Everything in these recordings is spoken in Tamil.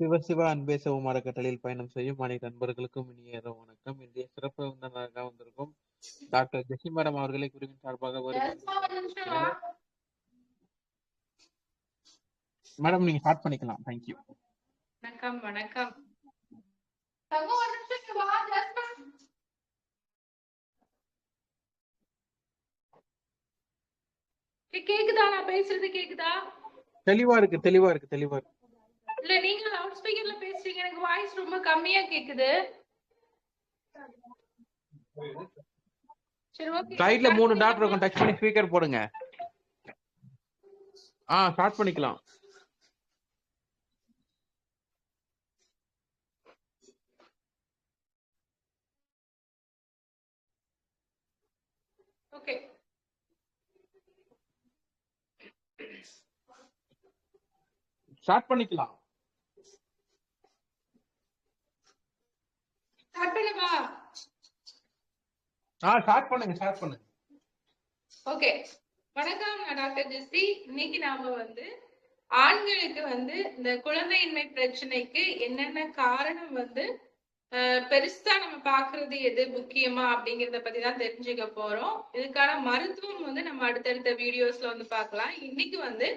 சிவ சிவ அன்பே சிவமார கட்டளையில் பயணம் செய்யும் அனைத்து நண்பர்களுக்கும் இனிய வணக்கம். இன்றைய சிறப்பு விருந்தினராக வந்திருக்கும் டாக்டர் ஜெசி மேடம் அவர்களை குருவின் சார்பாக மேடம் நீங்க ஸ்டார்ட் பண்ணிக்கலாம். தேங்க்யூ வணக்கம் வணக்கம். கேக்குதா? நான் பேசுறது கேக்குதா? தெளிவா இருக்கு தெளிவா இருக்கு தெளிவா இருக்கு. இல்ல நீங்க லவுட் ஸ்பீக்கர்ல பேசுறீங்க. எனக்கு வாய்ஸ் ரொம்ப கம்மியா கேக்குது. சைடுல மூணு டாட் இருக்கும். டச் பண்ணி ஸ்பீக்கர் போடுங்க. ஆ ஸ்டார்ட் பண்ணிக்கலாம். ஓகே ஸ்டார்ட் பண்ணிக்கலாம் ஸ்டார்ட் பண்ணவா ஆ ஸ்டார்ட் பண்ணுங்க ஸ்டார்ட் பண்ணுங்க. ஓகே வணக்கம் நான் டாக்டர் ஜெஸ்டி இன்னைக்கு நாம வந்து ஆண்களுக்கு வந்து இந்த குழந்தையின்மை பிரச்சனைக்கு என்னென்ன காரணம் வந்து பெருசா நம்ம பாக்குறது எது முக்கியமா அப்படிங்கறத பத்தி தான் தெரிஞ்சுக்க போறோம். இதுக்கான மருத்துவம் வந்து நம்ம அடுத்தடுத்த வீடியோஸ்ல வந்து பார்க்கலாம். இன்னைக்கு வந்து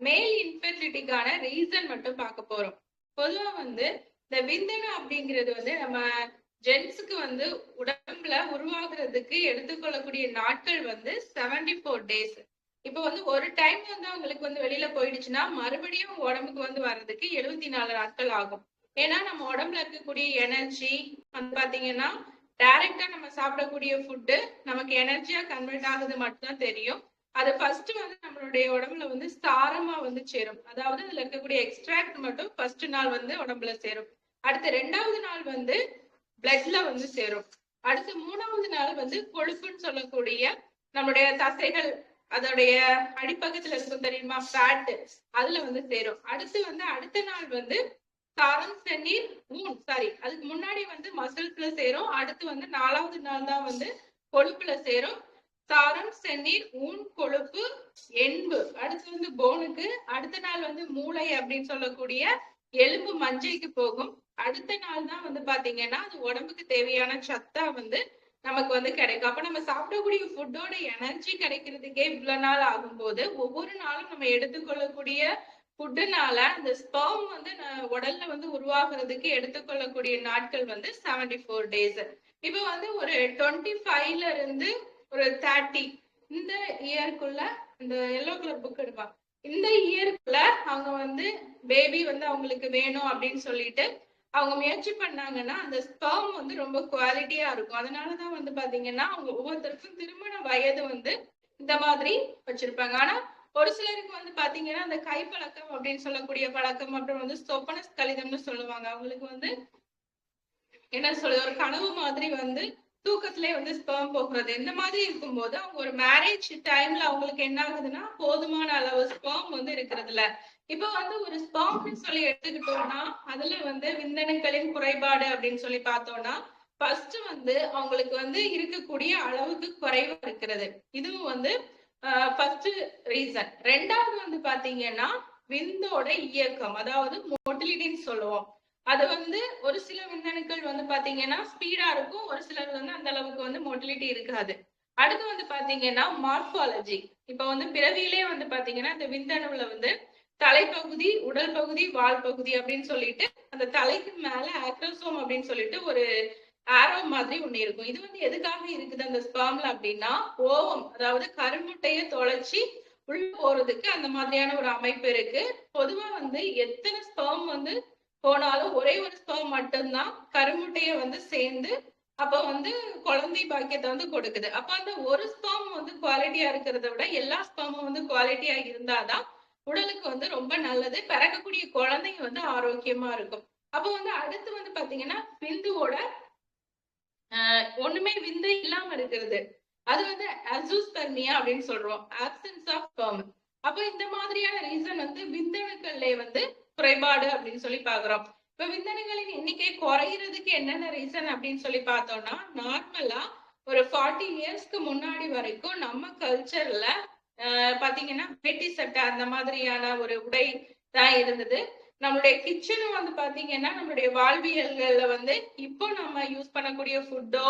மேல் இன்ஃபெர்டிலிட்டிக்கான ரீசன் மட்டும் பார்க்க போறோம். பொதுவா வந்து இந்த விந்தணு அப்படிங்கிறது வந்து நம்ம ஜென்ஸுக்கு வந்து உடம்புல உருவாகிறதுக்கு எடுத்துக்கொள்ளக்கூடிய நாட்கள் வந்து 74 ஃபோர் டேஸ் இப்போ வந்து ஒரு டைம் வந்து அவங்களுக்கு வந்து வெளியில போயிடுச்சுன்னா மறுபடியும் உடம்புக்கு வந்து வர்றதுக்கு எழுபத்தி நாலு நாட்கள் ஆகும். ஏன்னா நம்ம உடம்புல இருக்கக்கூடிய எனர்ஜி வந்து பாத்தீங்கன்னா டைரக்டா நம்ம சாப்பிடக்கூடிய ஃபுட்டு நமக்கு எனர்ஜியா கன்வெர்ட் ஆகுது மட்டும்தான் தெரியும். அது ஃபர்ஸ்ட் வந்து நம்மளுடைய உடம்புல வந்து சாரமா வந்து சேரும். அதாவது அதுல இருக்கக்கூடிய எக்ஸ்ட்ராக்ட் மட்டும் ஃபர்ஸ்ட் நாள் வந்து உடம்புல சேரும். அடுத்த ரெண்டாவது நாள் வந்து பிளட்ல வந்து சேரும். அடுத்து மூணாவது நாள் வந்து கொழுப்புன்னு சொல்லக்கூடிய நம்மளுடைய தசைகள் அதோடைய அடிப்பக்கத்துல இருக்கும் தெரியுமா? ஃபேட் அதுல வந்து சேரும். அடுத்து வந்து அடுத்த நாள் வந்து சாரம் செந்நீர் ஊன் சாரி அதுக்கு முன்னாடி வந்து மசில்ஸ்ல சேரும். அடுத்து வந்து நாலாவது நாள் தான் வந்து கொழுப்புல சேரும். சாரம் செந்நீர் ஊன் கொழுப்பு எண்பு அடுத்து வந்து போனுக்கு அடுத்த நாள் வந்து மூளை அப்படின்னு சொல்லக்கூடிய எலும்பு மஞ்சைக்கு போகும். அடுத்த நாள் தான் வந்து பாத்தீங்கன்னா அது உடம்புக்கு தேவையான சத்தா வந்து நமக்கு வந்து கிடைக்கும். அப்ப நம்ம சாப்பிடக்கூடிய ஃபுட்டோட எனர்ஜி கிடைக்கிறதுக்கே இவ்வளவு நாள் ஆகும்போது ஒவ்வொரு நாளும் நம்ம எடுத்துக்கொள்ளக்கூடிய ஃபுட்டுனால அந்த ஸ்பெர்ம் வந்து உடல்ல வந்து உருவாகுறதுக்கு எடுத்துக்கொள்ளக்கூடிய நாட்கள் வந்து 74 ஃபோர் டேஸ் இப்போ வந்து ஒரு டுவெண்ட்டி ஃபைவ்ல இருந்து ஒரு தேர்ட்டி இந்த இயர்க்குள்ள இந்த எல்லோ கலர் புக் எடுப்பாங்க இந்த இயர்க்குள்ள அவங்க வந்து பேபி வந்து அவங்களுக்கு வேணும் அப்படின்னு சொல்லிட்டு அவங்க முயற்சி பண்ணாங்கன்னா அந்த ஸ்பெர்ம் வந்து ரொம்ப குவாலிட்டியா இருக்கும். அதனாலதான் வந்து பாத்தீங்கன்னா அவங்க ஒவ்வொருத்தருக்கும் திருமண வயது வந்து இந்த மாதிரி வச்சிருப்பாங்க. ஆனா ஒரு சிலருக்கு வந்து பாத்தீங்கன்னா அந்த கைப்பழக்கம் அப்படின்னு சொல்லக்கூடிய பழக்கம் அப்புறம் வந்து சொப்பன கலிதம்னு சொல்லுவாங்க. அவங்களுக்கு வந்து என்ன சொல்றது ஒரு கனவு மாதிரி வந்து தூக்கத்திலே வந்து ஸ்பெர்ம் போகிறது. இந்த மாதிரி இருக்கும்போது அவங்க ஒரு மேரேஜ் டைம்ல அவங்களுக்கு என்ன ஆகுதுன்னா போதுமான அளவு ஸ்பெர்ம் வந்து இருக்கிறது இப்ப வந்து ஒரு ஸ்பெர்ம்னு சொல்லி எடுத்துக்கிட்டோம்னா அதுல வந்து விந்தணுக்களின் குறைபாடு அப்படின்னு சொல்லி பார்த்தோம்னா ஃபர்ஸ்ட் வந்து அவங்களுக்கு வந்து இருக்கக்கூடிய அளவுக்கு குறைவா இருக்கிறது. இதுவும் வந்து ஃபர்ஸ்ட் ரீசன் ரெண்டாவது வந்து பாத்தீங்கன்னா விந்தோட இயக்கம் அதாவது மொட்டிலிட்டின்னு சொல்லுவோம். அது வந்து ஒரு சில விந்தணுக்கள் வந்து பாத்தீங்கன்னா ஸ்பீடா இருக்கும். ஒரு சிலர் வந்து அந்த அளவுக்கு வந்து மொட்டிலிட்டி இருக்காது. அடுத்து வந்து பாத்தீங்கன்னா மார்பாலஜி இப்ப வந்து பிறவியிலே வந்து பாத்தீங்கன்னா இந்த விந்தணுவுல வந்து தலைப்பகுதி உடல் பகுதி வால் பகுதி அப்படின்னு சொல்லிட்டு அந்த தலைக்கு மேல ஆக்ரோசோம் அப்படின்னு சொல்லிட்டு ஒரு ஆரோ மாதிரி ஒண்ணு இருக்கும். இது வந்து எதுக்காக இருக்குது அந்த ஸ்பெர்ம்ல அப்படின்னா ஓவம் அதாவது கருமுட்டையை தொலைச்சி உள்ள போறதுக்கு அந்த மாதிரியான ஒரு அமைப்பு இருக்கு. பொதுவா வந்து எத்தனை ஸ்பெர்ம் வந்து போனாலும் ஒரே ஒரு ஸ்பெர்ம் மட்டும்தான் கருமுட்டைய வந்து சேர்ந்து அப்ப வந்து குழந்தை பாக்கியத்தை வந்து கொடுக்குது. அப்ப அந்த ஒரு ஸ்பெர்ம் வந்து குவாலிட்டியா இருக்கிறத விட எல்லா ஸ்பெர்மும் வந்து குவாலிட்டியா இருந்தாதான் உடலுக்கு வந்து ரொம்ப நல்லது. பிறக்கக்கூடிய குழந்தைங்க வந்து ஆரோக்கியமா இருக்கும். அப்போ வந்து அடுத்து வந்து பாத்தீங்கன்னா விந்துவோட ஆஹ் ஒண்ணுமே விந்து இல்லாம இருக்கிறது. அது வந்து அசூஸ்பெர்மியா அப்படின்னு சொல்றோம். ஆப்சன்ஸ் ஆஃப் ஸ்பெர்ம் அப்போ இந்த மாதிரியான ரீசன் வந்து விந்தணுக்கள்ல வந்து குறைபாடு அப்படின்னு சொல்லி பாக்குறோம். இப்ப விந்தணுகளின் எண்ணிக்கை குறையிறதுக்கு என்னென்ன ரீசன் அப்படின்னு சொல்லி பார்த்தோம்னா நார்மலா ஒரு ஃபார்ட்டி இயர்ஸ்க்கு முன்னாடி வரைக்கும் நம்ம கல்ச்சர்ல பாத்தீங்கன்னா வேட்டி சட்டை அந்த மாதிரியான ஒரு உடை தான் இருந்தது. நம்மளுடைய கிச்சனும் வந்து பாத்தீங்கன்னா நம்மளுடைய வாழ்வியல்கள்ல வந்து இப்போ நம்ம யூஸ் பண்ணக்கூடிய ஃபுட்டோ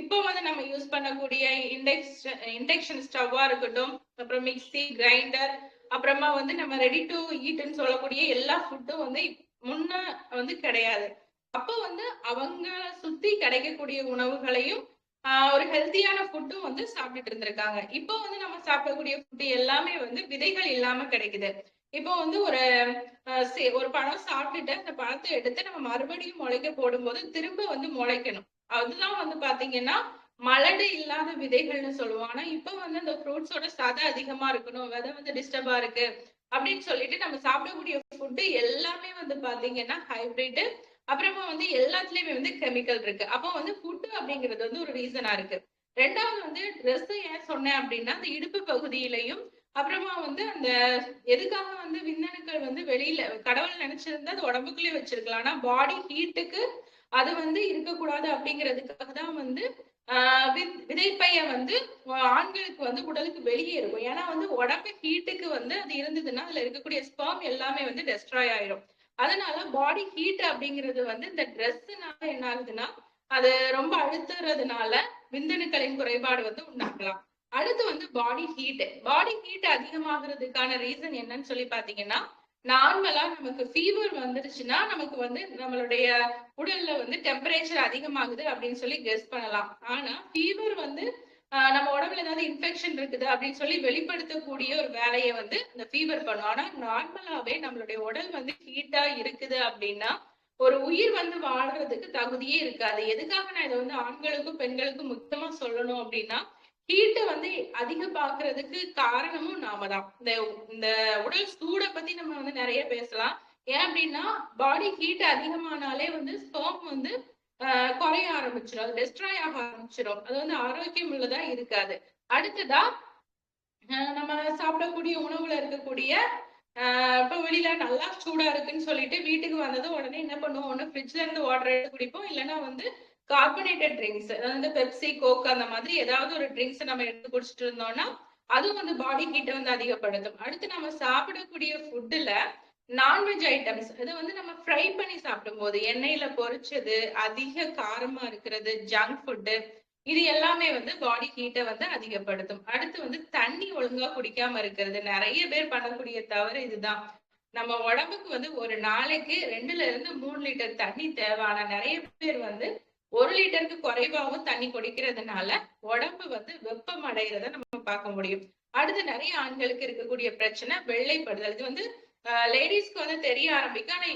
இப்போ வந்து நம்ம யூஸ் பண்ணக்கூடிய இண்டெக்ஸ் இண்டக்ஷன் ஸ்டவ்வா இருக்கட்டும் அப்புறம் மிக்சி கிரைண்டர் அப்புறமா வந்து நம்ம ரெடி டு ஈட்னு சொல்லக்கூடிய எல்லா ஃபுட்டும் வந்து முன்ன வந்து கிடையாது. அப்போ வந்து அவங்கள சுத்தி கிடைக்கக்கூடிய உணவுகளையும் ஒரு ஹெல்த்தியான ஃபுட்டும் வந்து சாப்பிட்டுட்டு இருந்திருக்காங்க. இப்போ வந்து நம்ம சாப்பிடக்கூடிய ஃபுட்டு எல்லாமே வந்து விதைகள் இல்லாம கிடைக்குது. இப்போ வந்து ஒரு ஒரு பழம் சாப்பிட்டுட்டு அந்த பழத்தை எடுத்து நம்ம மறுபடியும் முளைக்க போடும்போது திரும்ப வந்து முளைக்கணும். அதுதான் வந்து பாத்தீங்கன்னா மலடு இல்லாத விதைகள்னு சொல்லுவோம் ஆனா இப்ப வந்து அந்த ஃப்ரூட்ஸோட சதை அதிகமா இருக்கணும். விதை வந்து டிஸ்டர்பா இருக்கு. அப்படின்னு சொல்லிட்டு நம்ம சாப்பிடக்கூடிய ஃபுட்டு எல்லாமே வந்து பாத்தீங்கன்னா ஹைபிரிட் அப்புறமா வந்து எல்லாத்துலயுமே வந்து கெமிக்கல் இருக்கு. அப்போ வந்து ஃபுட்டு அப்படிங்கிறது வந்து ஒரு ரீசனா இருக்கு. ரெண்டாவது வந்து ட்ரெஸ் ஏன் சொன்னேன் அப்படின்னா அந்த இடுப்பு பகுதியிலையும் அப்புறமா வந்து அந்த எதுக்காக வந்து விந்தணுக்கள் வந்து வெளியில கடவுள் நினைச்சிருந்தா அது உடம்புக்குள்ளே வச்சிருக்கலாம். ஆனா பாடி ஹீட்டுக்கு அது வந்து இருக்கக்கூடாது அப்படிங்கிறதுக்காக தான் வந்து ஆஹ் விதைப்பைய வந்து ஆண்களுக்கு வந்து உடலுக்கு வெளியே இருக்கும். ஏன்னா வந்து உடம்பு ஹீட்டுக்கு வந்து அது இருந்ததுன்னா அதுல இருக்கக்கூடிய ஸ்பெர்ம் எல்லாமே வந்து டெஸ்ட்ராய் ஆயிரும். அதனால பாடி ஹீட் அப்படிங்கிறது வந்து இந்த ட்ரெஸ்ஸுனால என்ன ஆகுதுன்னா அது ரொம்ப அழுத்துறதுனால விந்தணுக்களின் குறைபாடு வந்து உண்டாகலாம். அடுத்து வந்து பாடி ஹீட் பாடி ஹீட் அதிகமாகிறதுக்கான ரீசன் என்னன்னு சொல்லி பாத்தீங்கன்னா நார்மலா நமக்கு ஃபீவர் வந்துருச்சுன்னா நமக்கு வந்து நம்மளுடைய உடல்ல வந்து டெம்பரேச்சர் அதிகமாகுது அப்படின்னு சொல்லி கெஸ் பண்ணலாம். ஆனா ஃபீவர் வந்து நம்ம உடம்புல ஏதாவது இன்ஃபெக்ஷன் இருக்குது அப்படின்னு சொல்லி வெளிப்படுத்தக்கூடிய ஒரு வேலையை வந்து அந்த ஃபீவர் பண்ணும். ஆனா நார்மலாவே நம்மளுடைய உடல் வந்து ஹீட்டா இருக்குது அப்படின்னா ஒரு உயிர் வந்து வாழ்றதுக்கு தகுதியே இருக்காது. எதுக்காக நான் இதை வந்து ஆண்களுக்கும் பெண்களுக்கும் முக்கியமா சொல்லணும் அப்படின்னா ஹீட்டை வந்து அதிக பாக்குறதுக்கு காரணமும் நாம தான். இந்த இந்த உடல் சூடை பத்தி நம்ம வந்து நிறைய பேசலாம். ஏன் அப்படின்னா பாடி ஹீட் அதிகமானாலே வந்து ஸ்பெர்ம் வந்து குறைய ஆரம்பிச்சிடும் அது டெஸ்ட்ராய் ஆக ஆரம்பிச்சிடும் அது வந்து ஆரோக்கியம் உள்ளதா இருக்காது. அடுத்ததா நம்ம சாப்பிடக்கூடிய உணவுல இருக்கக்கூடிய ஆஹ் இப்ப வெளியில நல்லா சூடா இருக்குன்னு சொல்லிட்டு வீட்டுக்கு வந்ததும் உடனே என்ன பண்ணுவோம்? ஒண்ணு ஃப்ரிட்ஜ்ல இருந்து வாட்டர் எடுத்து குடிப்போம். இல்லைன்னா வந்து கார்பனேட்டட் ட்ரிங்க்ஸ் அதாவது பெப்சி கோக் அந்த மாதிரி ஏதாவது ஒரு ட்ரிங்க்ஸ் நம்ம எடுத்து குடிச்சிட்டு இருந்தோம்னா அதுவும் வந்து பாடி ஹீட்டை வந்து அதிகப்படுத்தும். அடுத்து நம்ம சாப்பிடக்கூடிய ஃபுட்டுல நான்வெஜ் ஐட்டம்ஸ் இது வந்து நம்ம ஃப்ரை பண்ணி சாப்பிடும்போது எண்ணெயில பொரிச்சது அதிக காரமா இருக்கிறது ஜங்க் ஃபுட்டு இது எல்லாமே வந்து பாடி ஹீட்டை வந்து அதிகப்படுத்தும். அடுத்து வந்து தண்ணி ஒழுங்கா குடிக்காம இருக்கிறது. நிறைய பேர் பண்ணக்கூடிய தவறு இதுதான். நம்ம உடம்புக்கு வந்து ஒரு நாளைக்கு ரெண்டுல இருந்து மூணு லிட்டர் தண்ணி தேவை. ஆனா நிறைய பேர் வந்து ஒரு லிட்டருக்கு குறைவாகவும் தண்ணி குடிக்கிறதுனால உடம்பு வந்து வெப்பம் அடைகிறத நம்ம பார்க்க முடியும். அடுத்து நிறைய ஆண்களுக்கு இருக்கக்கூடிய பிரச்சனை வெள்ளைப்படுதல். இது வந்து லேடிஸ்க்கு வந்து தெரிய ஆரம்பிக்கும். ஆனா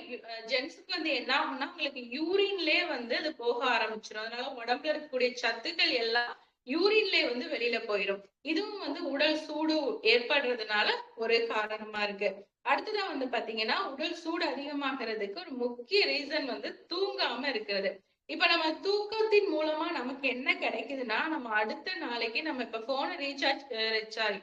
ஜென்ஸுக்கு வந்து என்ன ஆகும்னா உங்களுக்கு யூரின்லயே வந்து அது போக ஆரம்பிச்சிடும் அதனால உடம்புல இருக்கக்கூடிய சத்துக்கள் எல்லாம் யூரின்லயே வந்து வெளியில போயிடும் இதுவும் வந்து உடல் சூடு ஏற்படுறதுனால ஒரு காரணமா இருக்கு. அடுத்ததா வந்து பாத்தீங்கன்னா உடல் சூடு அதிகமாகிறதுக்கு ஒரு முக்கிய ரீசன் வந்து தூங்காம இருக்கிறது. இப்ப நம்ம தூக்கத்தின் மூலமா நமக்கு என்ன கிடைக்குதுன்னா நம்ம அடுத்த நாளைக்கு நம்ம இப்ப போனை ரீசார்ஜ் சாரி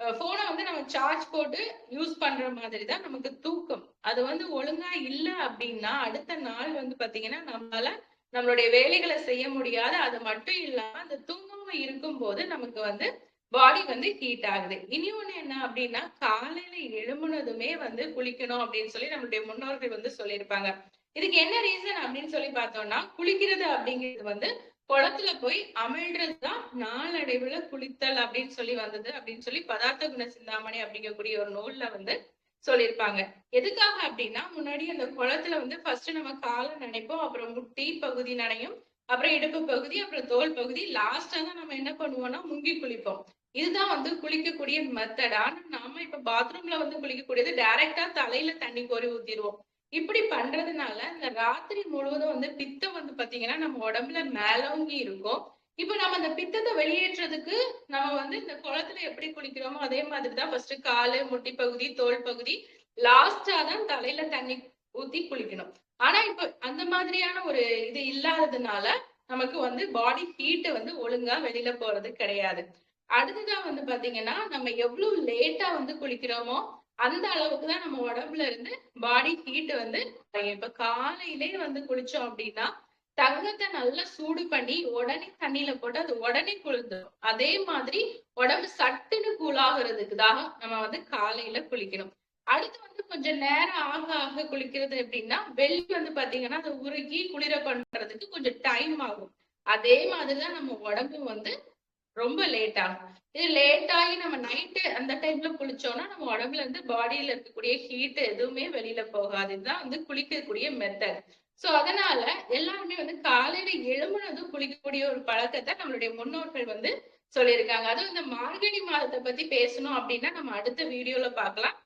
போனை வந்து நம்ம சார்ஜ் போட்டு யூஸ் பண்ற மாதிரி தான் நமக்கு தூக்கம். அது வந்து ஒழுங்கா இல்ல அப்படின்னா அடுத்த நாள் வந்து பாத்தீங்கன்னா நம்மளால நம்மளுடைய வேலைகளை செய்ய முடியாது அது மட்டும் இல்லாம அந்த தூங்காம இருக்கும் போது நமக்கு வந்து பாடி வந்து ஹீட் ஆகுது. இனி ஒண்ணு என்ன அப்படின்னா காலையில எழும்புனதுமே வந்து குளிக்கணும் அப்படின்னு சொல்லி நம்மளுடைய முன்னோர்கள் வந்து சொல்லியிருப்பாங்க. இதுக்கு என்ன ரீசன் அப்படின்னு சொல்லி பார்த்தோம்னா குளிக்கிறது அப்படிங்கிறது வந்து குளத்துல போய் அமிழ்றதுதான் நாளடைவுல குளித்தல் அப்படின்னு சொல்லி வந்தது அப்படின்னு சொல்லி பதார்த்த குண சிந்தாமணி அப்படிங்கக்கூடிய ஒரு நூல்ல வந்து சொல்லியிருப்பாங்க. எதுக்காக அப்படின்னா முன்னாடி அந்த குளத்துல வந்து ஃபர்ஸ்ட் நம்ம காலை நினைப்போம் அப்புறம் முட்டி பகுதி நனையும் அப்புறம் இடுப்பு பகுதி அப்புறம் தோல் பகுதி லாஸ்டா தான் நம்ம என்ன பண்ணுவோம்னா முங்கி குளிப்போம். இதுதான் வந்து குளிக்கக்கூடிய மெத்தட் ஆனா நாம இப்ப பாத்ரூம்ல வந்து குளிக்கக்கூடியது டைரக்டா தலையில தண்ணி கோரி ஊத்திடுவோம். இப்படி பண்றதுனால இந்த ராத்திரி முழுவதும் வந்து பித்தம் வந்து பாத்தீங்கன்னா நம்ம உடம்புல மேலோங்கி இருக்கும். இப்ப நம்ம அந்த பித்தத்தை வெளியேற்றதுக்கு நம்ம வந்து இந்த குளத்துல எப்படி குளிக்கிறோமோ அதே மாதிரிதான் ஃபர்ஸ்ட் காலு முட்டி பகுதி தோல் பகுதி லாஸ்டா தான் தலையில தண்ணி ஊத்தி குளிக்கணும். ஆனா இப்ப அந்த மாதிரியான ஒரு இது இல்லாததுனால நமக்கு வந்து பாடி ஹீட் வந்து ஒழுங்கா வெளியில போறது கிடையாது. அடுத்ததான் வந்து பாத்தீங்கன்னா நம்ம எவ்வளவு லேட்டா வந்து குளிக்கிறோமோ அந்த அளவுக்கு தான் நம்ம உடம்புல இருந்து பாடி ஹீட் வந்து இப்ப காலையிலே வந்து குளிச்சோம் அப்படின்னா தங்கத்தை நல்லா சூடு பண்ணி உடனே தண்ணியில போட்டு அது உடனே குளிர்ந்துடும் அதே மாதிரி உடம்பு சட்டுன்னு கூலாகிறதுக்கு தான் நம்ம வந்து காலையில குளிக்கணும். அடுத்து வந்து கொஞ்சம் நேரம் ஆக ஆக குளிக்கிறது எப்படின்னா வெள்ளி வந்து பாத்தீங்கன்னா அதை உருகி குளிர பண்றதுக்கு கொஞ்சம் டைம் ஆகும். அதே மாதிரிதான் நம்ம உடம்பு வந்து ரொம்ப லேட் ஆகும் இது லேட் ஆகி நம்ம நைட்டு அந்த டைம்ல குளிச்சோம்னா நம்ம உடம்புல இருந்து பாடியில இருக்கக்கூடிய ஹீட் எதுவுமே வெளியில போகாது. இதுதான் வந்து குளிக்கக்கூடிய மெத்தட் சோ அதனால எல்லாருமே வந்து காலையில எழும்புனதும் குளிக்கக்கூடிய ஒரு பழக்கத்தை நம்மளுடைய முன்னோர்கள் வந்து சொல்லியிருக்காங்க. அதுவும் இந்த மார்கழி மாதத்தை பத்தி பேசணும் அப்படின்னா நம்ம அடுத்த வீடியோல பார்க்கலாம்.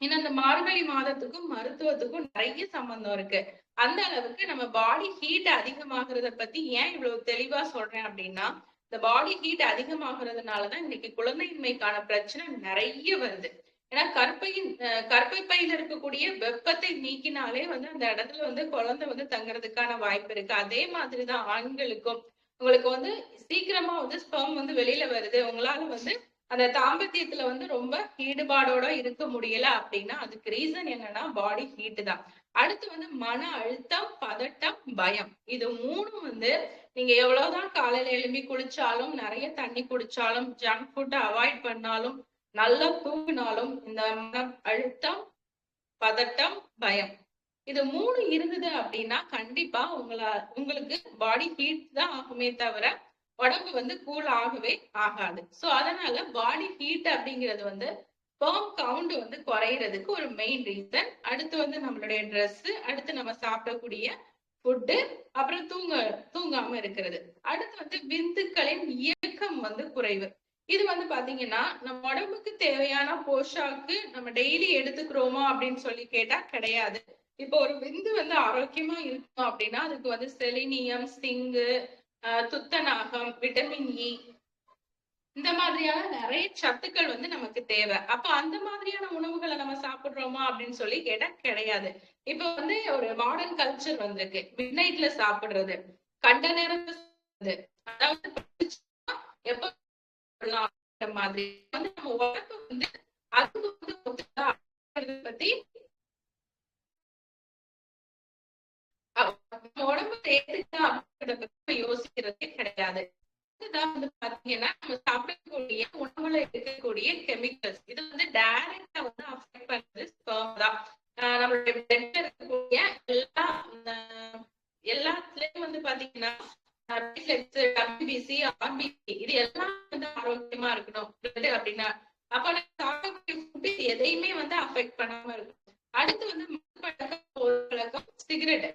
ஏன்னா அந்த மார்கழி மாதத்துக்கும் மருத்துவத்துக்கும் நிறைய சம்பந்தம் இருக்கு. அந்த அளவுக்கு நம்ம பாடி ஹீட் அதிகமாகிறத பத்தி ஏன் இவ்வளவு தெளிவா சொல்றேன் அப்படின்னா இந்த பாடி ஹீட் அதிகமாகிறதுனாலதான் இன்னைக்கு குழந்தையின்மைக்கான பிரச்சனை நிறைய வருது. ஏன்னா கற்பையின் அஹ் கற்பை பையில இருக்கக்கூடிய வெப்பத்தை நீக்கினாலே வந்து அந்த இடத்துல வந்து குழந்தை வந்து தங்குறதுக்கான வாய்ப்பு இருக்கு. அதே மாதிரிதான் ஆண்களுக்கும். உங்களுக்கு வந்து சீக்கிரமா வந்து ஸ்பெர்ம் வந்து வெளியில வருது. உங்களால வந்து அந்த தாம்பத்தியத்துல வந்து ரொம்ப ஈடுபாடோட இருக்க முடியல அப்படின்னா அதுக்கு ரீசன் என்னன்னா பாடி ஹீட் தான். அடுத்து வந்து மன அழுத்தம் பதட்டம் பயம். இது மூணும் வந்து நீங்க எவ்வளவுதான் காலையில எழும்பி குளிச்சாலும் நிறைய தண்ணி குடிச்சாலும் ஜங்க் ஃபுட்டை அவாய்ட் பண்ணாலும் நல்லா தூங்கினாலும் இந்த மன அழுத்தம் பதட்டம் பயம். இது மூணு இருந்தது அப்படின்னா கண்டிப்பா உங்களை உங்களுக்கு பாடி ஹீட் தான் ஆகுமே தவிர உடம்பு வந்து கூல் ஆகவே ஆகாது. ஸோ அதனால பாடி ஹீட் அப்படிங்கிறது வந்து ஸ்பெர்ம் கவுண்ட் வந்து குறையிறதுக்கு ஒரு மெயின் ரீசன் அடுத்து வந்து நம்மளுடைய ட்ரெஸ்ஸு அடுத்து நம்ம சாப்பிடக்கூடிய ஃபுட்டு அப்புறம் தூங்க தூங்காம இருக்கிறது. அடுத்து வந்து விந்துக்களின் இயக்கம் வந்து குறைவு. இது வந்து பாத்தீங்கன்னா நம்ம உடம்புக்கு தேவையான போஷாக்கு நம்ம டெய்லி எடுத்துக்கிறோமா அப்படின்னு சொல்லி கேட்டா கிடையாது. இப்போ ஒரு விந்து வந்து ஆரோக்கியமா இருக்கணும் அப்படின்னா அதுக்கு வந்து செலினியம் சிங்கு ஆஹ் துத்தநாகம் விட்டமின் இ e, இந்த மாதிரியான நிறைய சத்துக்கள் வந்து நமக்கு தேவை. அப்ப அந்த மாதிரியான உணவுகளை நம்ம சாப்பிடுறோமா அப்படின்னு சொல்லி கேட்டா கிடையாது. இப்ப வந்து ஒரு மாடர்ன் கல்ச்சர் வந்திருக்கு. மிட் நைட்ல சாப்பிடுறது கண்ட நேரத்துல அதாவது எப்ப அப்படின்ற மாதிரி. வந்து நம்ம உடம்பு வந்து அதுக்கு வந்து பத்தி நம்ம உடம்பு ஏத்துக்கா அப்படின்றத பத்தி யோசிக்கிறதே கிடையாது. வந்து பாத்தீங்கன்னா நம்ம சாப்பிடக்கூடிய உணவுல இருக்கக்கூடிய கெமிக்கல்ஸ் இது வந்து டைரக்டா வந்து அஃபெக்ட் பண்றது ஸ்பெர்ம் தான். நம்மளுடைய பிளட்ல இருக்கக்கூடிய எல்லா எல்லாத்துலயும் வந்து பாத்தீங்கன்னா டபிள்யூபிசி ஆர்பிசி இது எல்லாம் வந்து ஆரோக்கியமா இருக்கணும். அப்படின்னா அப்ப நம்ம சாப்பிடக்கூடிய ஃபுட் எதையுமே வந்து அஃபெக்ட் பண்ணாம இருக்கும் அடுத்து வந்து மது பழக்கம் பழக்கம் சிகரெட்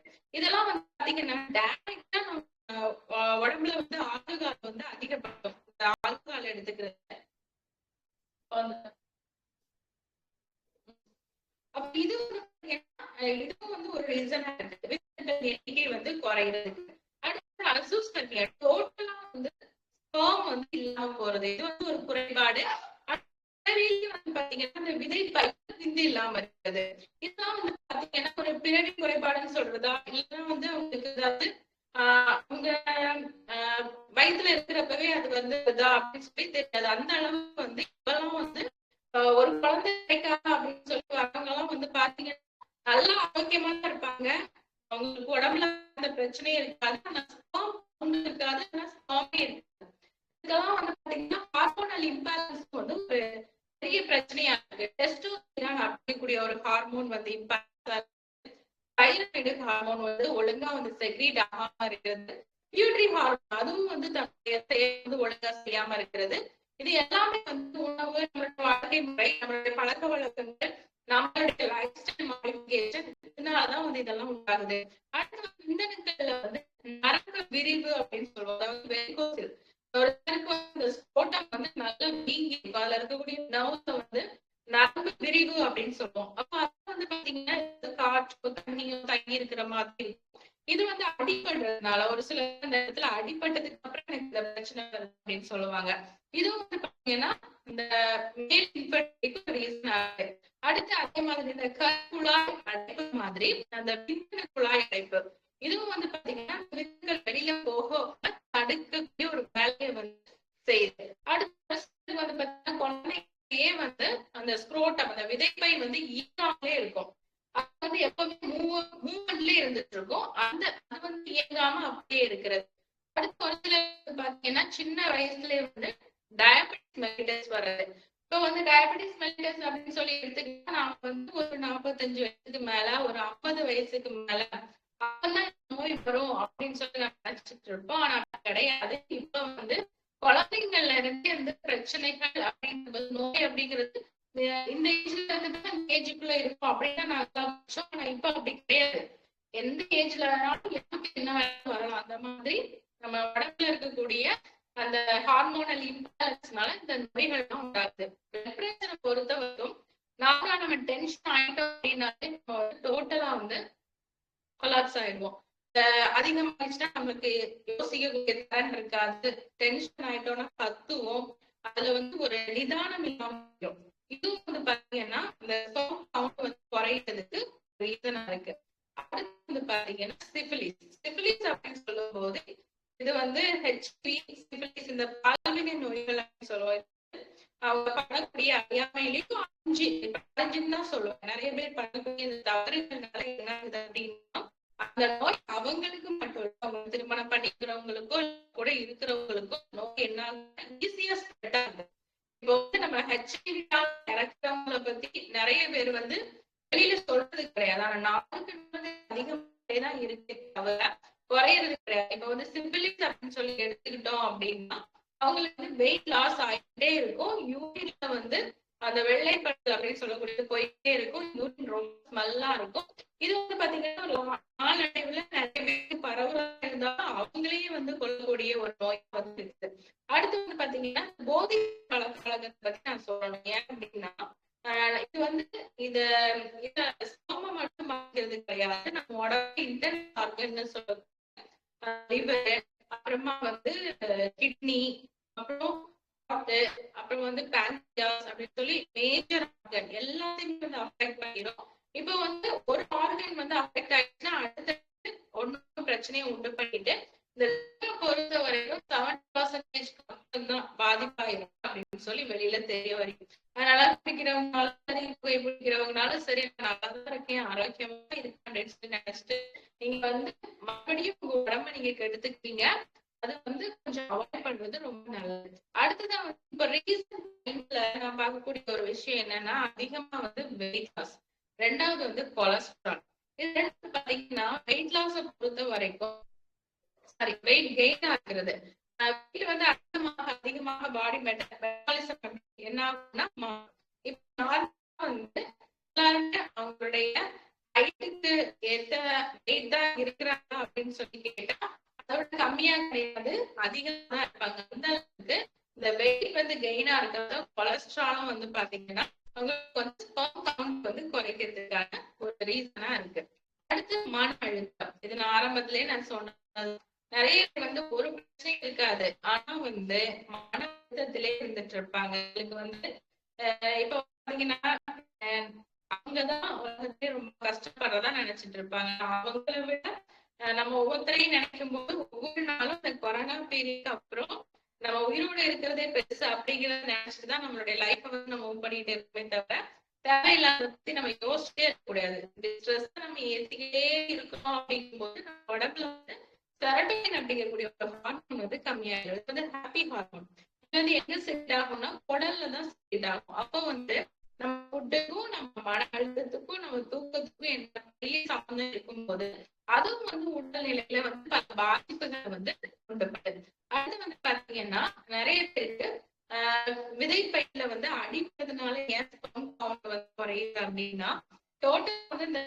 ஆரோக்கியமா இருப்பாங்க. அவங்களுக்கு உடம்புல அந்த பிரச்சனையே இருக்காது. ஆனா sperm count இருக்காது ஆனா sperm இருக்காது. இதெல்லாம் வந்து பாத்தீங்கன்னா ஹார்மோனல் இம்பேலன்ஸ் வந்து ஒரு பெரிய பிரச்சனையா இருக்கு. டெஸ்டோஸ்டிரான் அப்படிங்கக்கூடிய ஒரு ஹார்மோன் வந்து இம்பேலன்ஸ் தைராய்டு ஹார்மோன் வந்து ஒழுங்கா வந்து செக்ரீட் ஆகாம இருக்கிறது. பியூட்ரி ஹார்மோன் அதுவும் வந்து தன்னுடைய வந்து ஒழுங்கா செய்யாம இருக்கிறது. இது எல்லாமே வந்து உணவு நம்மளுடைய வாழ்க்கை முறை நம்மளுடைய பழக்க வழக்கங்கள் நம்மளுடைய லைஃப் ஸ்டைல் மாடிஃபிகேஷன் இதனாலதான் வந்து இதெல்லாம் உண்டாகுது. அடுத்து வந்து விந்தணுக்கள்ல வந்து நரம்பு விரிவு அப்படின்னு சொல்லுவோம். அதாவது வெரிகோசில் ஒருத்தருக்கு இந்த ஸ்போட்டம் வந்து நல்லா வீங்கி அதுல இருக்கக்கூடிய நர்வ்ஸ் வந்து நரம்பு விரிவு அப்படின்னு சொல்லுவோம். அப்ப அது வந்து பாத்தீங்கன்னா காற்றோ தண்ணியோ தங்கி இருக்கிற மாதிரி இது வந்து அடிபடுறதுனால ஒரு சில இந்த இடத்துல அடிபட்டதுக்கு அப்புறம் எனக்கு இந்த பிரச்சனை வருது அப்படின்னு சொல்லுவாங்க. இதுவும் வந்து பாத்தீங்கன்னா இந்த மேல் இன்ஃபர்டிலிட்டிக்கு ரீசன் ஆகுது. அடுத்து அதே மாதிரி இந்த கற்குழாய் அடைப்பு மாதிரி அந்த பின்னண குழாய் அடைப்பு. இதுவும் வந்து பாத்தீங்கன்னா வித்துக்கள் வெளியில போக தடுக்கக்கூடிய ஒரு வேலையை வந்து செய்யுது. அடுத்து வந்து பாத்தீங்கன்னா குழந்தையே வந்து அந்த ஸ்க்ரோட்டம் அந்த விதைப்பை வந்து ஈராமலே இருக்கும். அது வந்து எப்பவுமே மூவ் மூவ்மெண்ட்லயே இருந்துட்டு இருக்கும். அந்த அது வந்து இயங்காம அப்படியே இருக்கிறது. அடுத்து ஒரு சில பாத்தீங்கன்னா சின்ன வயசுலயே வந்து டயபெட்டிஸ் மெலிட்டஸ் வர்றது. இப்போ வந்து டயபெட்டிஸ் மெலிட்டஸ் அப்படின்னு சொல்லி எடுத்துக்கிட்டா நாம வந்து ஒரு நாற்பத்தஞ்சு வயசுக்கு மேல ஒரு ஐம்பது வயசுக்கு மேல அப்பதான் நோய் வரும் அப்படின்னு சொல்லி நம்ம நினைச்சிட்டு இருப்போம். ஆனா கிடையாது. இப்போ வந்து குழந்தைங்கள்ல இருந்து எந்த பிரச்சனைகள் அப்படின்றது நோய் அப்படிங்கிறது இந்த ஏஜ்ல இருந்து தான் ஏஜுக்குள்ள இருக்கும் அப்படின்னு நான் ஆனா இப்ப அப்படி கிடையாது. எந்த ஏஜ்ல வேணாலும் என்ன வேணாலும் வரலாம். அந்த மாதிரி நம்ம வடக்குல இருக்கக்கூடிய அந்த ஹார்மோனல் இம்பேலன்ஸ்னால இந்த நோய்கள் எல்லாம் உண்டாகுது. பிளட் பிரஷரை பொறுத்த வரைக்கும் நார்மலா நம்ம டென்ஷன் ஆயிட்டோம் அப்படின்னாலே நம்ம டோட்டலா வந்து கொலாப்ஸ் ஆயிடுவோம். அதிகமாயிடுச்சுன்னா நமக்கு யோசிக்க திறன் இருக்காது. டென்ஷன் ஆயிட்டோம்னா கத்துவோம். அதுல வந்து ஒரு நிதானம் இல்லாம இதுவும் வந்து பாத்தீங்கன்னா இந்த கவுண்ட் வந்து குறையிறதுக்கு ரீசனா இருக்கு. அடுத்து வந்து பாத்தீங்கன்னா சிபிலிஸ் சிபிலிஸ் அப்படின்னு சொல்லும் போது இது வந்து ஹெச்பி சிபிலிஸ் இந்த பால்வினை நோய்கள் சொல்லுவாங்க. சொல்லுவோம் அவங்க பண்ணக்கூடிய அறியாமையிலையும் அஞ்சு அஞ்சுன்னு தான் சொல்லுவாங்க. நிறைய பேர் பண்ணக்கூடிய இந்த தவறுகள்னால என்ன ஆகுது அப்படின்னா அந்த நோய் அவங்களுக்கு மட்டும் இல்ல அவங்க திருமணம் பண்ணிக்கிறவங்களுக்கோ கூட இருக்கிறவங்களுக்கோ நோய் என்ன ஈஸியா ஸ்ப்ரெட் ஆகுது. இப்போ வந்து நம்ம ஹெச்ஐவி இறக்குறவங்கள பத்தி நிறைய பேர் வந்து வெளியில சொல்றது கிடையாது. ஆனா நாளுக்கு வந்து அதிகமாகவே தான் இருக்கு தவிர குறையறது கிடையாது. இப்ப வந்து சிம்பிளிஸ் அப்படின்னு சொல்லி எடுத்துக்கிட்டோம் அப்படின்னா அவங்களுக்கு வந்து வெயிட் லாஸ் ஆகிட்டே இருக்கும். யூரின்ல வந்து அந்த வெள்ளைப்பட்டு அப்படின்னு சொல்லக்கூடியது போயிட்டே இருக்கும். யூரின் ரொம்ப ஸ்மெல்லா இருக்கும். இது வந்து பாத்தீங்கன்னா ஒரு நாளடைவுல நிறைய பேருக்கு பரவலாக இருந்தாலும் அவங்களையே வந்து கொள்ளக்கூடிய ஒரு நோய் வந்து இருக்குது அடுத்து வந்து பாத்தீங்கன்னா போதை பழக்கத்தை பத்தி நான் சொல்லணும். ஏன் அப்படின்னா ஆஹ் இது வந்து இத இத ஸ்டோம மட்டும் பாக்கிறது கிடையாது. நம்ம உடம்பு இன்டர்னல் ஆர்கன் சொல்லுவோம். லிவர் அப்புறமா வந்து கிட்னி அப்புறம் அப்புறம் வந்து பேன்கியாஸ் அப்படின்னு சொல்லி மேஜர் ஆர்கன் எல்லாத்தையுமே வந்து அஃபெக்ட் பண்ணிடும் இப்போ வந்து ஒரு ஆர்கன் வந்து அஃபெக்ட் ஆயிடுச்சுன்னா அடுத்த ஒன்னும் பிரச்சனையை உண்டு பண்ணிட்டு இந்த பொறுத்த வரைக்கும் செவன் பர்சன்டேஜ் மட்டும்தான் பாதிப்பாயிரும் அப்படின்னு சொல்லி வெளியில தெரிய வரைக்கும். அதனால குடிக்கிறவங்கனாலும் சரி புகை பிடிக்கிறவங்கனாலும் சரி நல்லா தான் இருக்கேன் ஆரோக்கியமா இருக்கேன் சொல்லி நினைச்சிட்டு நீங்க வந்து மறுபடியும் உங்க உடம்ப நீங்க கெடுத்துக்கிறீங்க. அது வந்து கொஞ்சம் அவாய்ட் பண்றது ரொம்ப நல்லது. அடுத்ததான் வந்து இப்ப ரீசன்ட் டைம்ல நான் பார்க்கக்கூடிய ஒரு விஷயம் என்னன்னா அதிகமா வந்து வெயிட் லாஸ் ரெண்டாவது வந்து கொலஸ்ட்ரால் இது ரெண்டு பாத்தீங்கன்னா வெயிட் லாஸ பொறுத்த வரைக்கும் சாரி வெயிட் கெயின் ஆகுறது. வெயிட் வந்து அதிகமாக அதிகமாக பாடி மெட்டபாலிசம் என்ன ஆகும்னா இப்ப நார்மலா வந்து எல்லாருமே அவங்களுடைய ஹைட்டுக்கு ஏத்த வெயிட் தான் இருக்கிறாங்க அப்படின்னு சொல்லி கேட்டா அதோட கம்மியா கிடையாது அதிகமா இருப்பாங்க. அந்த அளவுக்கு இந்த வெயிட் வந்து கெயினா இருக்கிறது கொலஸ்ட்ராலும் வந்து பாத்தீங்கன்னா அழுத்தத்திலே இருப்பாங்க. அவங்களுக்கு வந்து இப்ப பாத்தீங்கன்னா அவங்கதான் உலகத்திலே ரொம்ப கஷ்டப்படுறதா நினைச்சிட்டு இருப்பாங்க. அவங்கள விட நம்ம ஒவ்வொருத்தரையும் நினைக்கும் போது ஒவ்வொரு நாளும் இந்த கொரோனா பீரியட் அப்புறம் நம்ம உயிரோட இருக்கிறதே பெருசு அப்படிங்கறத நினைச்சுதான் நம்மளுடைய லைஃப் வந்து நம்ம மூவ் பண்ணிட்டு இருப்போமே தவிர தேவையில்லாத பத்தி நம்ம யோசிச்சே இருக்க கூடாது இந்த ஸ்ட்ரெஸ் நம்ம ஏத்திக்கிட்டே இருக்கணும் அப்படிங்கும்போது நம்ம உடம்புல வந்து செரட்டோனின் அப்படிங்கக்கூடிய ஒரு ஹார்மோன் வந்து கம்மியாயிடும் வந்து ஹாப்பி ஹார்மோன் வந்து எங்க செட் ஆகும்னா குடல்ல தான் செட் ஆகும் அப்போ வந்து நம்ம ஃபுட்டுக்கும் நம்ம மன அழுத்தத்துக்கும் நம்ம தூக்கத்துக்கும் என்ன பெரிய சம்பந்தம் இருக்கும்போது அதுவும் வந்து உடல்நிலையில வந்து பல பாதிப்புகளை வந்து கொண்டு வருது அடுத்து வந்து பாத்தீங்கன்னா நிறைய பேருக்கு விதைப்பயில வந்து அடிப்பதுனால ஏன் sperm வந்து குறையுது அப்படின்னா டோட்டல் வந்து இந்த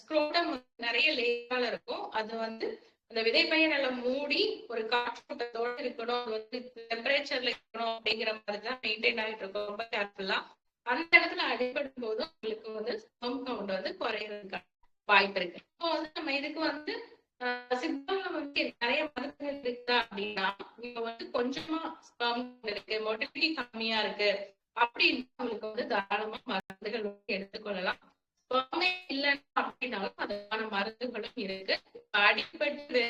ஸ்க்ரோட்டம் நிறைய லேயரால இருக்கும். அது வந்து அந்த விதைப்பையை நல்லா மூடி ஒரு காற்றோட்டத்தோட இருக்கணும். அது வந்து டெம்பரேச்சர்ல இருக்கணும் அப்படிங்கிற மாதிரி தான் மெயின்டைன் ஆகிட்டு இருக்கும். ரொம்ப கேர்ஃபுல்லா அந்த இடத்துல அடிபடும் போதும் உங்களுக்கு வந்து ஸ்பெர்ம் கவுண்ட் வந்து குறையறதுக்கான வாய்ப்பு இருக்கு. இப்போ வந்து நம்ம இதுக்கு வந்து ஆஹ் சித்தால வந்து நிறைய மருத்துவங்கள் இருக்குதா அப்படின்னா நீங்க வந்து கொஞ்சமா ஸ்பெர்ம் இருக்கு மொட்டிலிட்டி கம்மியா இருக்கு அப்படின்னு உங்களுக்கு வந்து தாராளமா மருந்துகள் வந்து எடுத்துக்கொள்ளலாம் ஸ்பெர்மே இல்லைன்னா அப்படின்னாலும் அதுக்கான மருந்துகளும் இருக்கு. இப்ப அடிப்பட்டு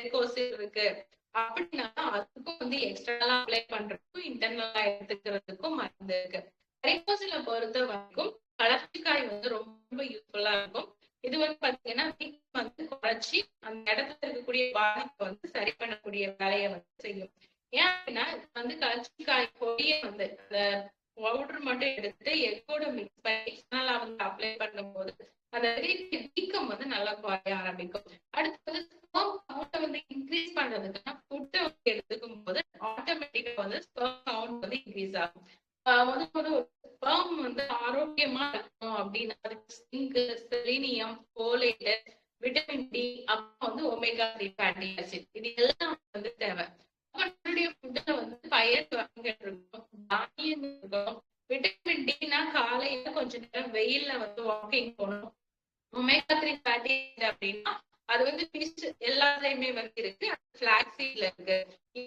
இருக்கு. அப்படின்னா அதுக்கும் வந்து எக்ஸ்டர்னலா அப்ளை பண்றதுக்கும் இன்டர்னலா எடுத்துக்கிறதுக்கும் மருந்து இருக்கு. வெரிகோசில பொறுத்த வரைக்கும் கலர்ச்சிக்காய் வந்து ரொம்ப யூஸ்ஃபுல்லா இருக்கும். இது வந்து பாத்தீங்கன்னா வந்து குறைச்சி அந்த இடத்துல இருக்கக்கூடிய பாதிப்பை வந்து சரி பண்ணக்கூடிய வேலையை வந்து செய்யும். ஏன் அப்படின்னா வந்து கலர்ச்சிக்காய் பொடியை வந்து அந்த பவுடர் மட்டும் எடுத்துட்டு எக்கோட மிக்ஸ் பண்ணி வந்து அப்ளை பண்ணும்போது அந்த வீக்கம் வந்து நல்லா குறைய ஆரம்பிக்கும். அடுத்து வந்து வந்து இன்க்ரீஸ் பண்றதுக்குன்னா ஃபுட்டை வந்து எடுத்துக்கும் போது ஆட்டோமேட்டிக்கா வந்து கவுண்ட் வந்து இன்க்ரீஸ் ஆகும். முதல் முதல் ஒரு ஸ்பெர்ம் வந்து ஆரோக்கியமா இருக்கணும் அப்படின்னா அதுக்கு zinc selenium folate vitamin D அப்புறம் வந்து ஒமேகா த்ரீ ஃபேட்டி ஆசிட் இது எல்லாம் வந்து தேவை. அப்ப நம்மளுடைய ஃபுட்ல வந்து பயிர் வகைகள் இருக்கும். தானியங்கள் இருக்கும் விட்டமின் டினா காலையில கொஞ்ச நேரம் வெயில்ல வந்து வாக்கிங் போகணும். ஒமேகா த்ரீ ஃபேட்டி அப்படின்னா அது வந்து ஃபிஷ் எல்லாத்தையுமே வந்து இருக்கு. பிளாக் சீட்ல இருக்கு.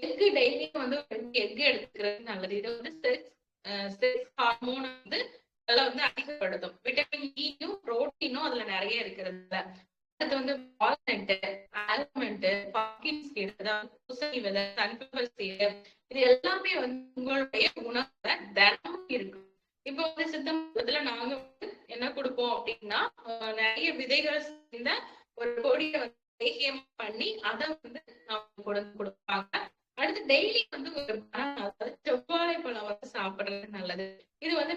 எக்கு டெய்லியும் வந்து ரெண்டு எக் எடுத்துக்கிறது நல்லது. இது வந்து செக்ஸ் செக்ஸ் ஹார்மோன் வந்து அதெல்லாம் வந்து அதிகப்படுத்தும். விட்டமின் இயும் புரோட்டீனும் அதுல நிறைய இருக்கிறதுல. அடுத்து வந்து வால்நட் ஆல்மண்ட் சீடு அதாவது பூசணி விதை சன்ஃபிளவர் சீடு இது எல்லாமே வந்து உங்களுடைய உணவுல தினமும் இருக்கும் இப்போ வந்து சித்த மருத்துவத்துல நாங்க வந்து என்ன கொடுப்போம் அப்படின்னா நிறைய விதைகள் சேர்ந்த ஒரு கொடியை வந்து லேகியம் பண்ணி அதை வந்து அவங்க கொண்டு கொடுப்பாங்க அடுத்து டெய்லி வந்து ஒரு பழம் அதாவது செவ்வாழை பழம் வந்து சாப்பிடுறது நல்லது இது வந்து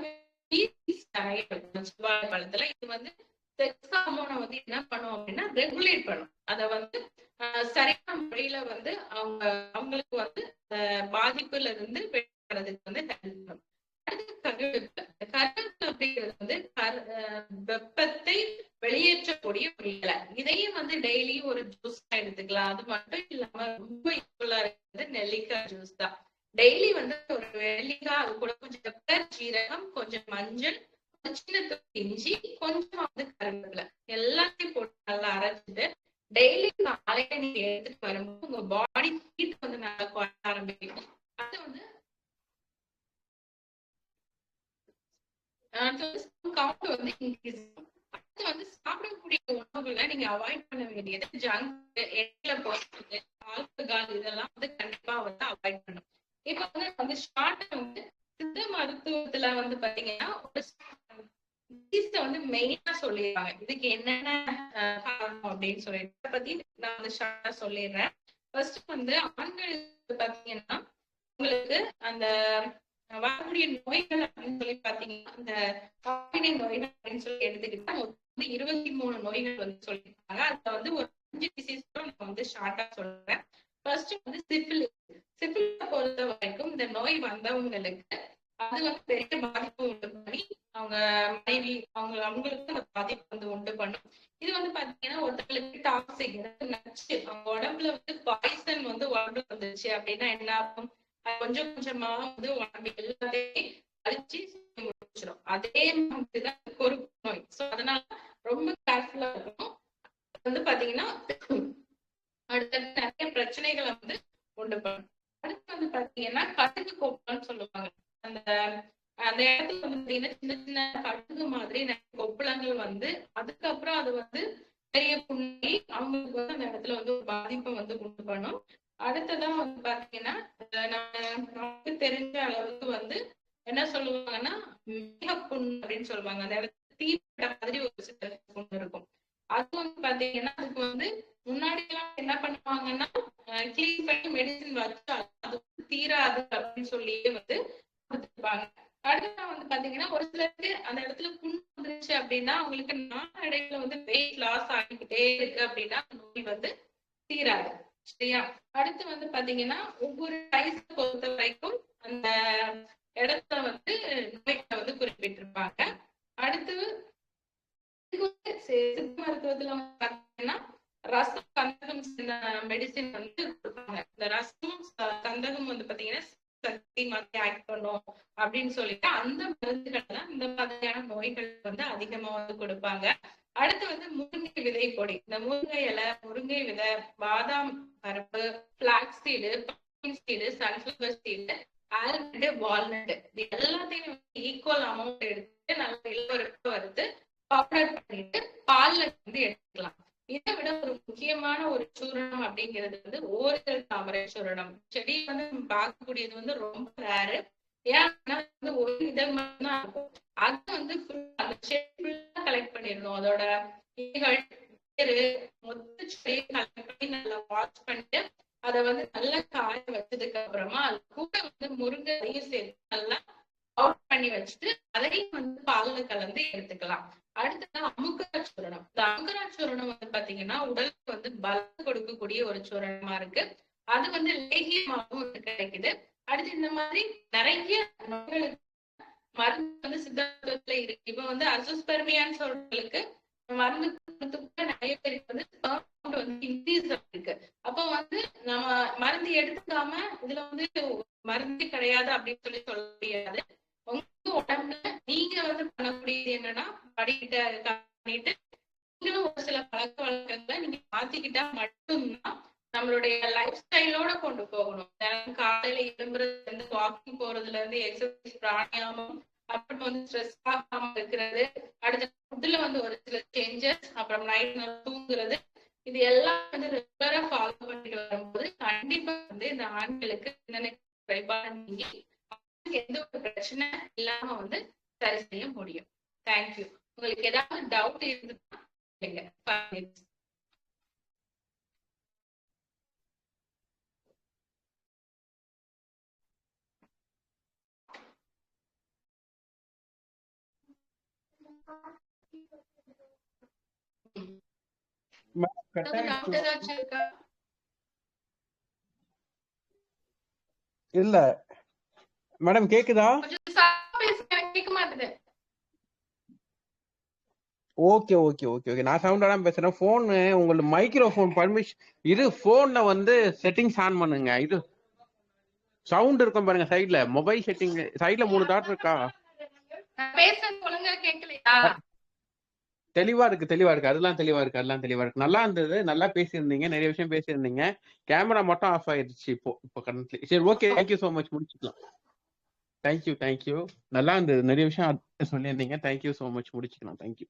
செவ்வாழை பழத்துல இது வந்து வந்து என்ன பண்ணும் அப்படின்னா ரெகுலேட் பண்ணும். அதை வந்து சரியான முறையில வந்து அவங்க அவங்களுக்கு வந்து ஆஹ் பாதிப்புல இருந்து கவுண்ட் வந்து இன்க்ரீஸ் அடுத்து வந்து சாப்பிடக்கூடிய உணவுகளை நீங்க அவாய்ட் பண்ண வேண்டியது ஜங்க் எண்ணெயில போடுறது ஆல்கஹால் இதெல்லாம் வந்து கண்டிப்பா வந்து அவாய்ட் பண்ணணும். இப்ப வந்து வந்து ஷார்ட் வந்து சித்த மருத்துவத்துல வந்து பாத்தீங்கன்னா ஒரு வந்து மெயினா சொல்லிடுறாங்க இதுக்கு என்னென்ன காரணம் அப்படின்னு சொல்லிட்டு இதை பத்தி நான் வந்து ஷார்ட்டா சொல்லிடுறேன். ஃபர்ஸ்ட் வந்து ஆண்கள் பாத்தீங்கன்னா உங்களுக்கு அந்த வரக்கூடிய நோய்கள் அப்படின்னு சொல்லி பாத்தீங்கன்னா இந்த காவினை நோய்கள் அப்படின்னு சொல்லி எடுத்துக்கிட்டா வந்து இருபத்தி மூணு நோய்கள் வந்து சொல்லியிருக்காங்க. அதுல வந்து ஒரு அஞ்சு டிசீஸ் நான் வந்து ஷார்ட்டா சொல்றேன். ஃபர்ஸ்ட் வந்து சிபிலிஸ் சிபிலிஸை பொறுத்த வரைக்கும் இந்த நோய் வந்தவங்களுக்கு அது வந்து பெரிய பாதிப்பு உண்டு பண்ணி அவங்க மனைவி அவங்க அவங்களுக்கு அந்த பாதிப்பு வந்து உண்டு பண்ணும். இது வந்து பாத்தீங்கன்னா ஒருத்தங்களுக்கு டாக்ஸிக் நச்சு அவங்க உடம்புல வந்து பாய்சன் வந்து உடம்புல வந்துச்சு அப்படின்னா என்ன ஆகும்? கொஞ்சம் கொஞ்சமா வந்து உடம்பு எல்லாத்தையும் அழிச்சு முடிச்சிடும் அதே மாதிரிதான் ஒரு நோய். சோ அதனால ரொம்ப கேர்ஃபுல்லா இருக்கணும். வந்து பாத்தீங்கன்னா அடுத்தடுத்து நிறைய பிரச்சனைகளை வந்து உண்டு பண்ணும். அடுத்து வந்து பாத்தீங்கன்னா கடுகு கோப்பம்னு சொல்லுவாங்க. அந்த அந்த இடத்துல வந்து பாத்தீங்கன்னா சின்ன சின்ன கடுகு மாதிரி நிறைய கொப்பளங்கள் வந்து அதுக்கப்புறம் அது வந்து பெரிய புண்ணி அவங்களுக்கு வந்து அந்த இடத்துல வந்து ஒரு பாதிப்பை வந்து கொண்டு பண்ணும். அடுத்ததா வந்து பாத்தீங்கன்னா நமக்கு தெரிஞ்ச அளவுக்கு வந்து என்ன சொல்லுவாங்கன்னா மேகப்புண் அப்படின்னு சொல்லுவாங்க. அந்த இடத்துல தீப்பட்ட மாதிரி ஒரு சில புண் இருக்கும். அது வந்து பாத்தீங்கன்னா அதுக்கு வந்து முன்னாடி எல்லாம் என்ன பண்ணுவாங்கன்னா கிளீன் பண்ணி மெடிசின் வச்சு அது வந்து தீராது அப்படின்னு சொல்லியே வந்து கொடுத்துருப்பாங்க. அடுத்ததா வந்து பாத்தீங்கன்னா ஒரு சிலருக்கு அந்த இடத்துல புண் வந்துருச்சு அப்படின்னா அவங்களுக்கு நாளடைவுல வந்து வெயிட் லாஸ் ஆகிக்கிட்டே இருக்கு அப்படின்னா அந்த நோய் வந்து தீராது. சரியா? அடுத்து வந்து பாத்தீங்கன்னா ஒவ்வொரு சைஸ் பொறுத்த வரைக்கும் அந்த இடத்துல வந்து நோய்களை வந்து குறிப்பிட்டிருப்பாங்க. அடுத்து சித்த மருத்துவத்துல பாத்தீங்கன்னா ரசம் சந்தகம் மெடிசின் வந்து கொடுப்பாங்க. இந்த ரசம் சந்தகம் வந்து பாத்தீங்கன்னா சக்தி மாதிரி ஆக்ட் பண்ணும் அப்படின்னு சொல்லிட்டு அந்த மருந்துகள் தான் இந்த மாதிரியான நோய்கள் வந்து அதிகமா வந்து கொடுப்பாங்க. அடுத்து வந்து முருங்கை விதை பொடி. இந்த முருங்கை இலை முருங்கை விதை பாதாம் பருப்பு flax seed seed sunflower seed almond walnut இது எல்லாத்தையும் ஈக்குவல் அமௌண்ட் எடுத்து நல்லா இளவரப்பு வறுத்து பவுடர் பண்ணிட்டு பால்ல வந்து எடுத்துக்கலாம். இதை விட ஒரு முக்கியமான ஒரு சூரணம் அப்படிங்கிறது வந்து ஓரிதழ் தாமரை சூரணம். செடி வந்து பார்க்கக்கூடியது வந்து ரொம்ப ரேரு ஏன்னா வந்து ஒரு இதழ் மட்டும்தான் இருக்கும். பண்ணிடணும் அதோட நல்லா வாஷ் பண்ணிட்டு அதை வந்து நல்லா காய வச்சதுக்கு அப்புறமா அது கூட வந்து முருங்கையும் சேர்த்து நல்லா அவுட் பண்ணி வச்சுட்டு அதையும் வந்து பால்ல கலந்து எடுத்துக்கலாம். அடுத்தது அமுக்கரா சூரணம் இந்த அமுக்கரா சூரணம் வந்து பாத்தீங்கன்னா உடலுக்கு வந்து பலம் கொடுக்கக்கூடிய ஒரு சூரணமா இருக்கு. அது வந்து லேகியமாகவும் கிடைக்குது. அடுத்து இந்த மாதிரி நிறைய நோய்களுக்கு மருந்து வந்து சித்தாந்தத்துல இருக்கு. இப்ப வந்து அசோஸ்பெர்மியான்னு சொல்றவங்களுக்கு மருந்து நிறைய பேருக்கு வந்து வந்து இன்க்ரீஸ் இருக்கு அப்போ வந்து நம்ம மருந்து எடுத்துக்காம இதுல வந்து மருந்து கிடையாது அப்படின்னு சொல்லி சொல்ல முடியாது. உங்க உடம்புல நீங்க வந்து பண்ணக்கூடியது என்னன்னா படிக்கிட்ட பண்ணிட்டு நீங்களும் ஒரு சில பழக்க வழக்கங்களை நீங்க மாத்திக்கிட்டா மட்டும்தான் நம்மளுடைய லைஃப் ஸ்டைலோட கொண்டு போகணும். தினம் காலையில எழும்புறதுல இருந்து வாக்கிங் போறதுல இருந்து எக்ஸசைஸ் பிராணாயாமம் அப்புறம் வந்து ஸ்ட்ரெஸ் ஆகாம இருக்கிறது. அடுத்த ஃபுட்ல வந்து ஒரு சில சேஞ்சஸ் அப்புறம் நைட் தூங்குறது. இது எல்லாம் வந்து ரெகுலரா ஃபாலோ பண்ணிட்டு வரும்போது கண்டிப்பா வந்து இந்த ஆண்களுக்கு என்னென்ன எந்த ஒரு பிரச்சனை இல்லாம வந்து சரி செய்ய முடியும். தேங்க்யூ உங்களுக்கு ஏதாவது டவுட் இருந்ததுன்னா இல்ல. மேடம் கேக்குதா? ஓகே ஓகே ஓகே ஓகே நான் சவுண்டா தான் பேசுறேன். போன் உங்களோட மைக்ரோஃபோன் பர்மிஷன் இது போன்ல வந்து செட்டிங்ஸ் ஆன் பண்ணுங்க. இது சவுண்ட் இருக்கும் பாருங்க சைடுல மொபைல் செட்டிங் சைடுல மூணு டாட் இருக்கா? தெளிவா இருக்கு தெளிவா இருக்கு. அதெல்லாம் தெளிவா இருக்கு அதெல்லாம் தெளிவா இருக்கு. நல்லா இருந்தது நல்லா பேசியிருந்தீங்க நிறைய விஷயம் பேசியிருந்தீங்க. கேமரா மட்டும் ஆஃப் ஆயிருச்சு இப்போ இப்போ கரண்ட்லி சரி okay thank you so much முடிச்சுக்கலாம். தேங்க்யூ தேங்க்யூ நல்லா இருந்தது நிறைய விஷயம் சொல்லியிருந்தீங்க. தேங்க்யூ ஸோ மச் முடிச்சுக்கலாம். Thank you